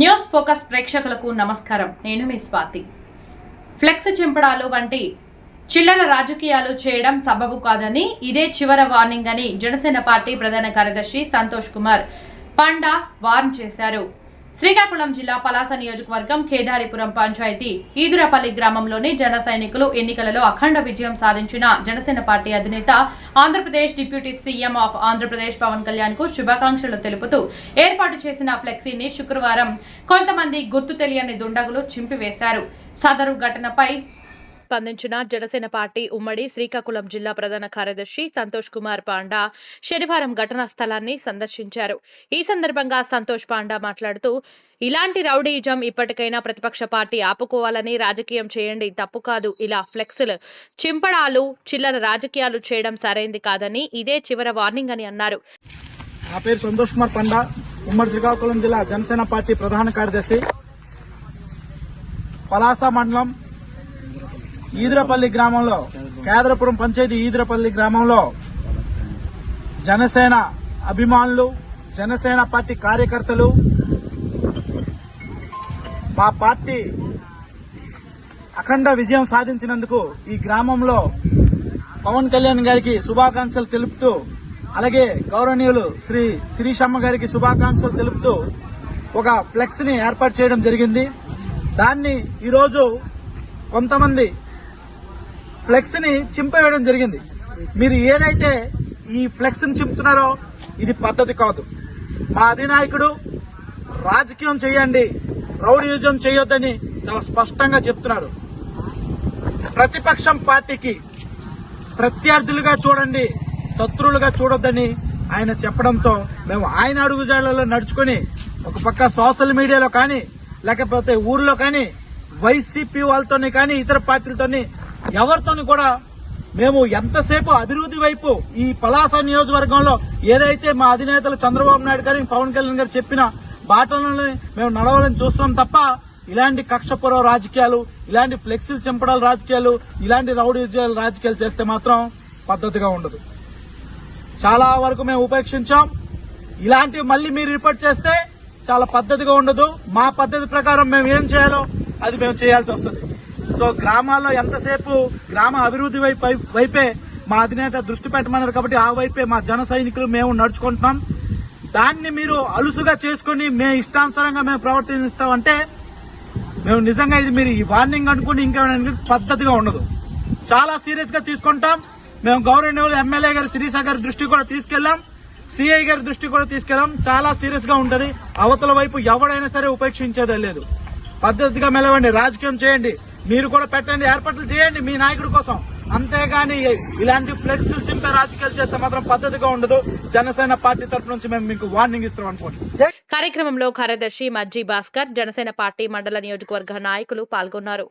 News focus ప్రేక్షకులకు నమస్కారం. నేను మీ స్వాతి. ఫ్లెక్స్ చింపడాలు వంటి చిల్లర రాజకీయాలు చేయడం సబబు కాదని ఇదే చివర వార్నింగ్ అని జనసేన పార్టీ ప్రధాన కార్యదర్శి సంతోష్ కుమార్ పండా వార్న్ చేశారు. శ్రీకాకుళం జిల్లా పలాస నియోజకవర్గం కేదారిపురం పంచాయతీ ఈదురపల్లి గ్రామంలోని జన సైనికులు ఎన్నికలలో అఖండ విజయం సాధించిన జనసేన పార్టీ అధినేత Andhra Pradesh deputy CM of Andhra Pradesh Pawan కళ్యాణ్కు శుభాకాంక్షలు తెలుపుతూ ఏర్పాటు చేసిన ఫ్లెక్సీని శుక్రవారం కొంతమంది గుర్తు తెలియని దుండగులు చింపివేశారు. సదరు ఘటనపై స్పందించిన జనసేన పార్టీ ఉమ్మడి శ్రీకాకుళం జిల్లా ప్రధాన కార్యదర్శి సంతోష్ కుమార్ పాండా శనివారం ఘటనా స్థలాన్ని సందర్శించారు. ఈ సందర్భంగా సంతోష్ పాండా మాట్లాడుతూ ఇలాంటి రౌడీయిజం ఇప్పటికైనా ప్రతిపక్ష పార్టీ ఆపుకోవాలని రాజకీయం చేయండి తప్పు కాదు. ఇలా ఫ్లెక్స్లు చింపడాలు చిల్లర రాజకీయాలు చేయడం సరైంది కాదని ఇదే చివర వార్నింగ్ అని అన్నారు. నా పేరు సంతోష్ కుమార్ పండా ఉమ్మడి శ్రీకాకుళం జిల్లా జనసేన పార్టీ ప్రధాన కార్యదర్శి. పలాస మండలం ఈదురపల్లి గ్రామంలో కేదరపురం పంచాయతీ ఈదురపల్లి గ్రామంలో జనసేన అభిమానులు జనసేన పార్టీ కార్యకర్తలు మా పార్టీ అఖండ విజయం సాధించినందుకు ఈ గ్రామంలో పవన్ కళ్యాణ్ గారికి శుభాకాంక్షలు తెలుపుతూ అలాగే గౌరవనీయులు శ్రీ శిరీషమ్మ గారికి శుభాకాంక్షలు తెలుపుతూ ఒక ఫ్లెక్స్ని ఏర్పాటు చేయడం జరిగింది. దాన్ని ఈరోజు కొంతమంది ఫ్లెక్స్ని చింపేయడం జరిగింది. మీరు ఏదైతే ఈ ఫ్లెక్స్ని చింపుతున్నారో ఇది పద్ధతి కాదు. మా అధినాయకుడు రాజకీయం చేయండి రౌడీయుజం చేయొద్దని చాలా స్పష్టంగా చెప్తున్నారు. ప్రతిపక్షం పార్టీకి ప్రత్యర్థులుగా చూడండి శత్రువులుగా చూడొద్దని ఆయన చెప్పడంతో మేము ఆయన అడుగుజాడలలో నడుచుకొని ఒక పక్క సోషల్ మీడియాలో కానీ లేకపోతే ఊర్లో కానీ వైసీపీ వాళ్ళతోని కానీ ఇతర పార్టీలతోని ఎవరితోని కూడా మేము ఎంతసేపు అభివృద్ధి వైపు ఈ పలాస నియోజకవర్గంలో ఏదైతే మా అధినేతలు చంద్రబాబు నాయుడు గారు పవన్ కళ్యాణ్ గారు చెప్పిన బాటలను మేము నడవాలని చూస్తున్నాం తప్ప ఇలాంటి కక్షపూర్వ రాజకీయాలు ఇలాంటి ఫ్లెక్సీలు చెంపడాల రాజకీయాలు ఇలాంటి రౌడీ రాజకీయాలు చేస్తే మాత్రం పద్ధతిగా ఉండదు. చాలా వరకు మేము ఉపేక్షించాం. ఇలాంటివి మళ్ళీ మీరు రిపోర్ట్ చేస్తే చాలా పద్ధతిగా ఉండదు. మా పద్ధతి ప్రకారం మేము ఏం చేయాలో అది మేము చేయాల్సి వస్తుంది. సో గ్రామాల్లో ఎంతసేపు గ్రామ అభివృద్ధి వైపు వైపే మా అధినేత దృష్టి పెట్టమన్నారు కాబట్టి ఆ వైపే మా జన సైనికులు మేము నడుచుకుంటున్నాం. దాన్ని మీరు అలుసుగా చేసుకుని మేము ఇష్టానుసారంగా మేము ప్రవర్తిస్తామంటే మేము నిజంగా ఇది మీరు ఈ వార్నింగ్ అనుకుని ఇంకేమైనా పద్ధతిగా ఉండదు. చాలా సీరియస్గా తీసుకుంటాం. మేము గౌరవనీయులు ఎమ్మెల్యే గారు శిరీష గారి దృష్టి కూడా తీసుకెళ్ళాం సిఐ గారి దృష్టి కూడా తీసుకెళ్ళాం చాలా సీరియస్గా ఉంటది. అవతల వైపు ఎవడైనా సరే ఉపేక్షించేదే లేదు. పద్ధతిగా మెలవండి. రాజకీయం చేయండి. మీరు కూడా పెట్టండి ఏర్పాట్లు చేయండి మీ నాయకుడి కోసం. అంతేగాని ఇలాంటి ఫ్లెక్స్ చింపే రాజకీయాలు చేస్తే మాత్రం పద్ధతిగా ఉండదు. జనసేన పార్టీ తరపు నుంచి మేము మీకు వార్నింగ్ ఇస్తాం అనుకోండి. కార్యక్రమంలో కార్యదర్శి మజ్జి భాస్కర్ జనసేన పార్టీ మండల నియోజకవర్గ నాయకులు పాల్గొన్నారు.